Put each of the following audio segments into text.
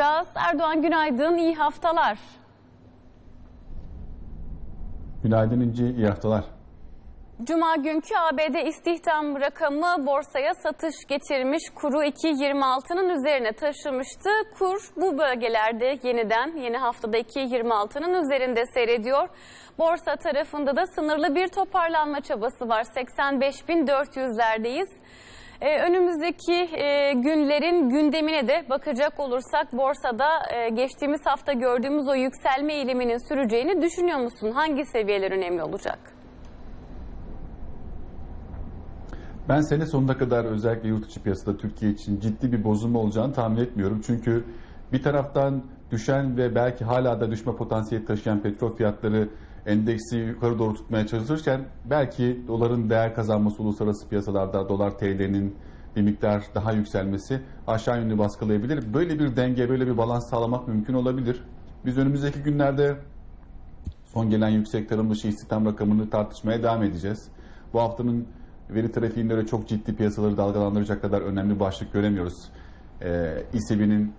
Biraz Erdoğan günaydın, iyi haftalar. Günaydın İnci, iyi haftalar. Cuma günkü ABD istihdam rakamı borsaya satış getirmiş. Kuru 2.26'nın üzerine taşımıştı. Kur bu bölgelerde yeniden yeni haftada 2.26'nın üzerinde seyrediyor. Borsa tarafında da sınırlı bir toparlanma çabası var. 85.400'lerdeyiz. Ee, önümüzdeki e, günlerin gündemine de bakacak olursak borsada e, geçtiğimiz hafta gördüğümüz o yükselme eğiliminin süreceğini düşünüyor musun? Hangi seviyeler önemli olacak? Ben sene sonuna kadar özellikle yurt içi piyasada Türkiye için ciddi bir bozulma olacağını tahmin etmiyorum. Çünkü bir taraftan düşen ve belki hala da düşme potansiyeli taşıyan petrol fiyatları endeksi yukarı doğru tutmaya çalışırken belki doların değer kazanması uluslararası piyasalarda dolar TL'nin bir miktar daha yükselmesi aşağı yönlü baskılayabilir. Böyle bir denge, böyle bir balans sağlamak mümkün olabilir. Biz önümüzdeki günlerde son gelen yüksek tarım dışı istihdam rakamını tartışmaya devam edeceğiz. Bu haftanın veri trafiğinde çok ciddi piyasaları dalgalandıracak kadar önemli başlık göremiyoruz. Ee, ECB'nin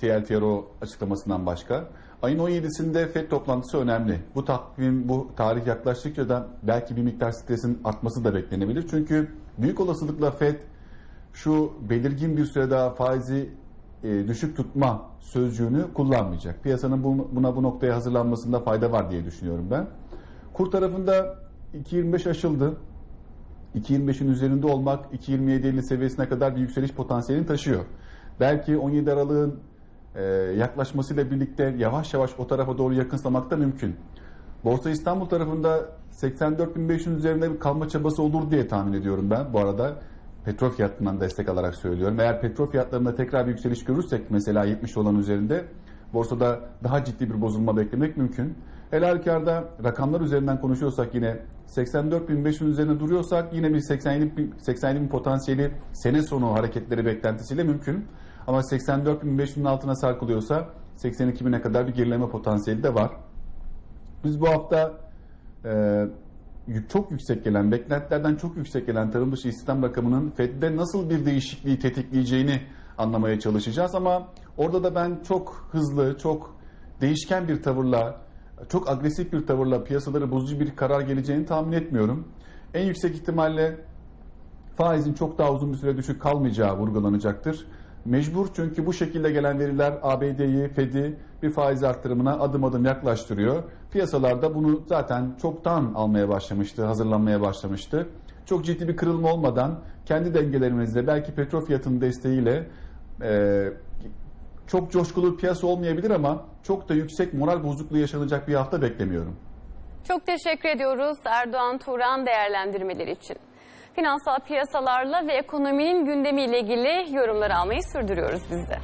TLTRO açıklamasından başka. Ayın 17'sinde FED toplantısı önemli. Bu takvim, bu tarih yaklaştıkça da belki bir miktar stresin artması da beklenebilir. Çünkü büyük olasılıkla FED şu belirgin bir süre daha faizi e, düşük tutma sözcüğünü kullanmayacak. Piyasanın bu, buna bu noktaya hazırlanmasında fayda var diye düşünüyorum ben. Kur tarafında 2.25 aşıldı. 2.25'in üzerinde olmak 2.27.50 seviyesine kadar bir yükseliş potansiyelini taşıyor. Belki 17 Aralık'ın e, yaklaşmasıyla birlikte yavaş yavaş o tarafa doğru yakınslamak da mümkün. Borsa İstanbul tarafında 84.500'ün üzerinde bir kalma çabası olur diye tahmin ediyorum ben bu arada. Petrol fiyatından destek alarak söylüyorum. Eğer petrol fiyatlarında tekrar bir yükseliş görürsek mesela 70 doların üzerinde borsada daha ciddi bir bozulma beklemek mümkün. El halükarda rakamlar üzerinden konuşuyorsak yine 84.500'ün üzerine duruyorsak yine bir 87 bin, 87 bin potansiyeli sene sonu hareketleri beklentisiyle mümkün. Ama 84.500'ün altına sarkılıyorsa 82 bine kadar bir gerileme potansiyeli de var. Biz bu hafta e, çok yüksek gelen, beklentilerden çok yüksek gelen tarım dışı istihdam rakamının FED'de nasıl bir değişikliği tetikleyeceğini anlamaya çalışacağız. Ama orada da ben çok hızlı, çok değişken bir tavırla, çok agresif bir tavırla piyasaları bozucu bir karar geleceğini tahmin etmiyorum. En yüksek ihtimalle faizin çok daha uzun bir süre düşük kalmayacağı vurgulanacaktır. Mecbur çünkü bu şekilde gelen veriler ABD'yi, Fed'i bir faiz arttırımına adım adım yaklaştırıyor. Piyasalarda bunu zaten çoktan almaya başlamıştı, hazırlanmaya başlamıştı. Çok ciddi bir kırılma olmadan kendi dengelerimizle belki petrol fiyatının desteğiyle e, çok coşkulu bir piyasa olmayabilir ama çok da yüksek moral bozukluğu yaşanacak bir hafta beklemiyorum. Çok teşekkür ediyoruz Erdoğan Turan değerlendirmeleri için. Finansal piyasalarla ve ekonominin gündemiyle ilgili yorumları almayı sürdürüyoruz biz de.